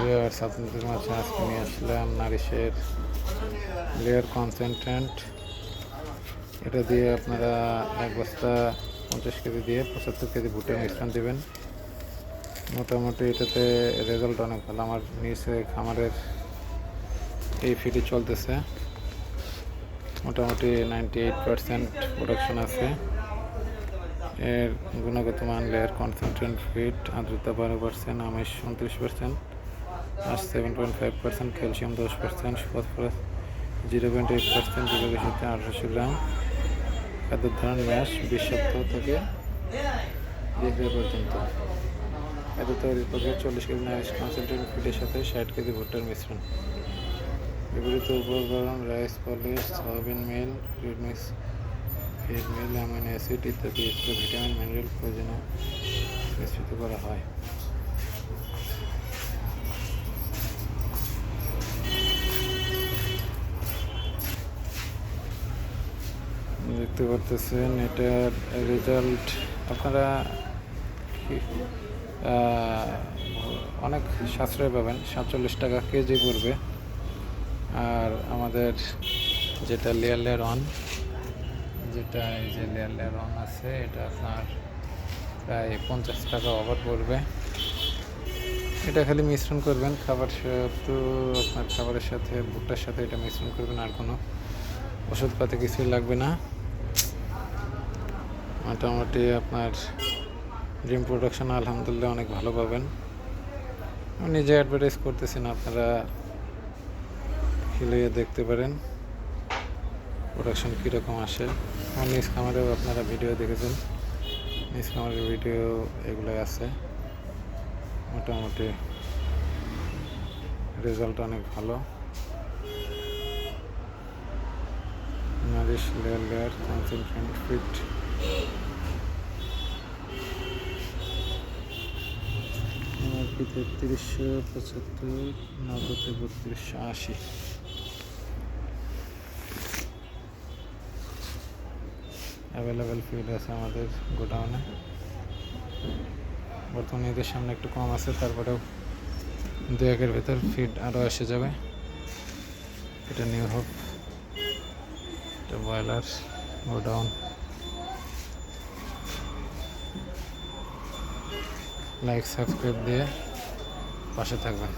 Viewers আপনাদের মাঝে আজকে নিয়ে আসলাম নারিশের লেয়ার কনসেন্ট্রেন্ট এটা দিয়ে আপনারা এক বস্তা পঞ্চাশ কেজি দিয়ে পঁচাত্তর কেজি ভুট্টার মিশ্রণ দেবেন। মোটামুটি এটাতে রেজাল্ট অনেক ভালো। আমার নিচে খামারের এই ফিডি চলতেছে। মোটামুটি নাইনটি এইট পারসেন্ট প্রোডাকশন আছে। এর গুণগত মান লেয়ার কনসেন্ট্রেন্ট ফিট আর্দ্রতা বারো পার্সেন্ট আমিষ উনত্রিশ পার্সেন্ট আর seven point five percent calcium দশ percent phosphorus zero point eight percent জীবকের সাথে আঠারোশো গ্রাম। খাদ্যের ধরন ম্যাশ, বিশ সপ্তাহ থেকে বিক্রি পর্যন্ত। এত তৈরির পক্ষে চল্লিশ কেজি নাইস কনসেন্ট্রেট ফিটের সাথে ষাট কেজি ভুট্টার মিশ্রণ। বিপরীত উপকরণ rice, polish, soybean meal, reed mix feed meal, amino acid ইত্যাদি। ভিটামিন, মিনারেল প্রয়োজনীয় মিশ্রিত করা হয়। দেখতে পারতেছেন এটার রেজাল্ট আপনারা অনেক সাশ্রয় পাবেন, সাতচল্লিশ টাকা কেজি পড়বে। আর আমাদের যেটা লেয়ার লেয়ার অন যেটা এই যে লেয়ার লেয়ার অন আছে, এটা আপনার প্রায় পঞ্চাশ টাকা ওভার পড়বে। এটা খালি মিশ্রণ করবেন, খাবার তো আপনার খাবারের সাথে, ভুট্টার সাথে এটা মিশ্রণ করবেন, আর কোনো ওষুধপাতি কিছুই লাগবে না। মোটামুটি আপনার ড্রিম প্রোডাকশন আলহামদুলিল্লাহ অনেক ভালো পাবেন। আমি নিজে অ্যাডভার্টাইজ করতেছি না, আপনারা খেলে দেখতে পারেন। প্রোডাকশন কীরকম আসে। আমার নিজ খামারেও আপনারা ভিডিও দেখেছেন। নিজ খামারের ভিডিও এগুলোই আছে। মোটামুটি রেজাল্ট অনেক ভালো। Nourish layer layer concentrate feed তেত্রিশশো পঁচাত্তর নব্বই বত্রিশশো আশি। অ্যাভেলেবেল ফিড আছে আমাদের গোডাউনে। বর্তমানে এদের সামনে একটু কম আছে, তারপরেও দু একের ভেতর ফিড আরও এসে যাবে। এটা নিউ হোপ এটা ব্রয়লার গোডাউন। লাইক সাবস্ক্রাইব দিয়ে পাশে থাকবেন।